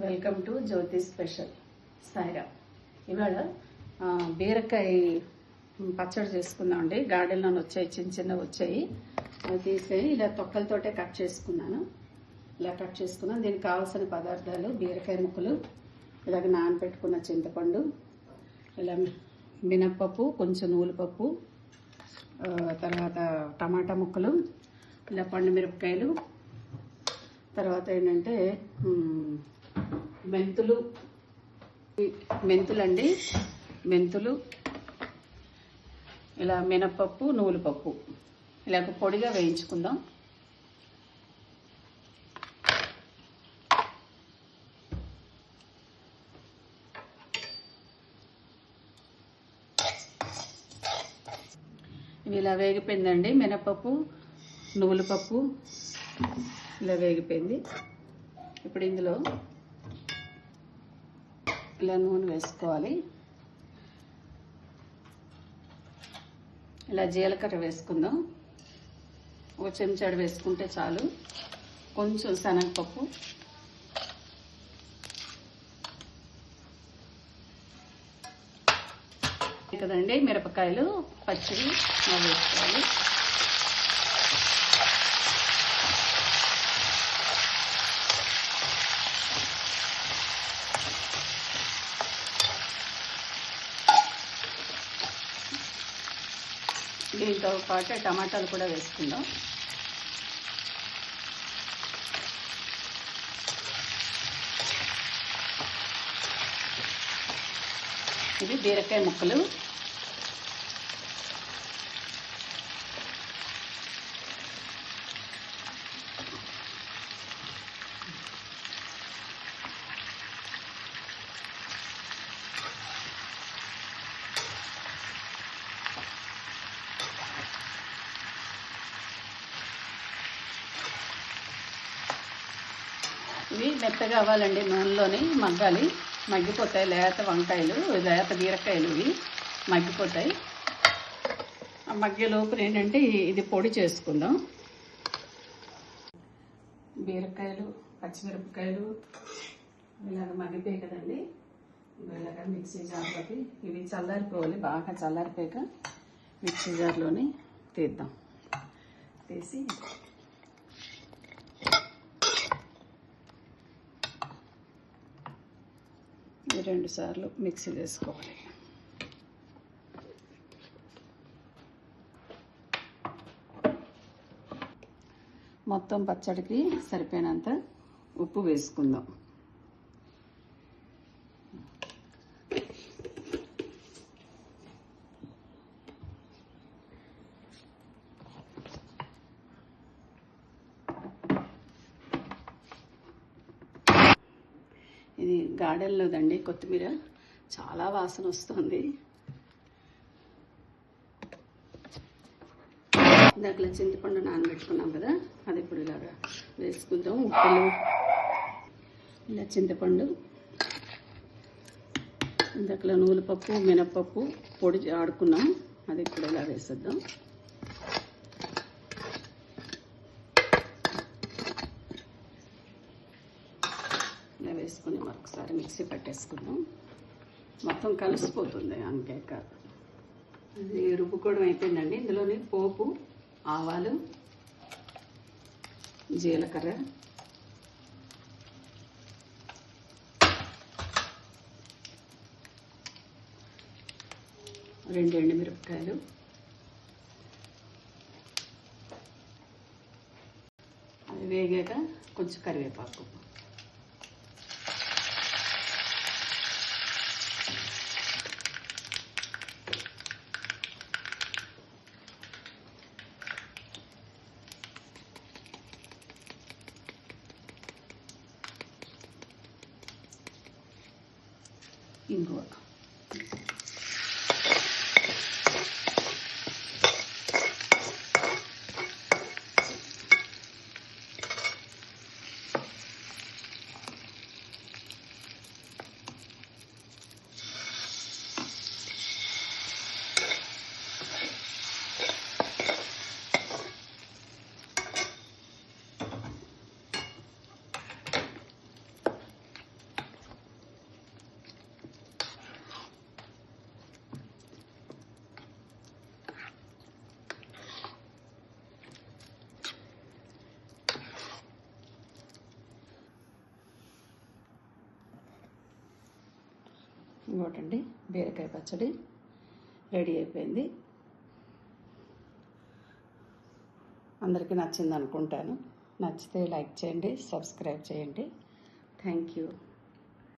Welcome to Jyothi special సాయిరా ఇవాళ బీరకాయ పచ్చడి చేసుకుందామండి గార్డెన్లో వచ్చాయి చిన్న చిన్నవి వచ్చాయి. అవి తీసేయి ఇలా తొక్కలతోటే కట్ చేసుకున్నాను. ఇలా కట్ చేసుకున్నాను. దీనికి కావాల్సిన పదార్థాలు బీరకాయ ముక్కలు ఇలాగ నానబెట్టుకున్న చింతపండు ఇలా మినప్పప్పు కొంచెం నూలుపప్పు తర్వాత టమాటా ముక్కలు ఇలా పండు మిరపకాయలు. తర్వాత ఏంటంటే మెంతులు. మెంతులండి. మెంతులు. ఇలా మినపప్పు నువ్వులపప్పు. ఇలాగ పొడిగా వేయించుకుందాం. ఇవి ఇలా వేగిపోయిందండి. మినపప్పు నువ్వుల పప్పు ఇలా వేగిపోయింది. ఇప్పుడు ఇందులో ఇలా నూనె వేసుకోవాలి. ఇలా జీలకర్ర వేసుకుందాం. ఒక చెంచాడు వేసుకుంటే చాలు. కొంచెం శనగపప్పు. కదండి మిరపకాయలు పచ్చివి వేసుకోవాలి. దీంతో పాటు టమాటాలు కూడా వేసుకుందాం. ఇది బీరకాయ ముక్కలు. ఇవి మెత్తగా అవ్వాలండి నూనెలోని మగ్గాలి. మగ్గిపోతాయి లేత వంకాయలు లేత బీరకాయలు ఇవి మగ్గిపోతాయి. ఆ మగ్గే లోపల ఏంటంటే ఇది పొడి చేసుకుందాం. బీరకాయలు పచ్చిమిరపకాయలు ఇలాగ మగ్గిపోయాయి కదండి. ఇలాగ మిక్సీ జార్లోకి ఇవి చల్లారిపోవాలి బాగా చల్లారిపోయాక మిక్సీ జార్లోని తీద్దాం. తీసి రెండు సార్లు మిక్సీ చేసుకోవాలి. మొత్తం పచ్చడికి సరిపోయినంత ఉప్పు వేసుకుందాం ఇది గార్డెన్లోదండి కొత్తిమీర. చాలా వాసన వస్తుంది. దాంట్లో చింతపండు నానబెట్టుకున్నాం కదా అది ఇప్పుడు ఇలాగా వేసుకుందాం. ఉప్పులు ఇలా చింతపండు ఇందాకలో నూలుపప్పు మినపప్పు పొడి ఆడుకున్నాం. అది ఇప్పుడు ఇలా వేసేద్దాం ఇలా ఒకసారి మిక్సీ పట్టేసుకుందాం. మొత్తం కలిసిపోతుంది అంకేక. ఇది రుబ్బుకోవడం అయిపోయిందండి. ఇందులోని పోపు ఆవాలు జీలకర్ర రెండు ఎండుమిరపకాయలు అది వేగాక కొంచెం కరివేపాకు. 运作的。ఇంకోటండి బీరకాయ పచ్చడి రెడీ అయిపోయింది. అందరికీ నచ్చింది అనుకుంటాను నచ్చితే లైక్ చేయండి సబ్స్క్రైబ్ చేయండి. Thank you.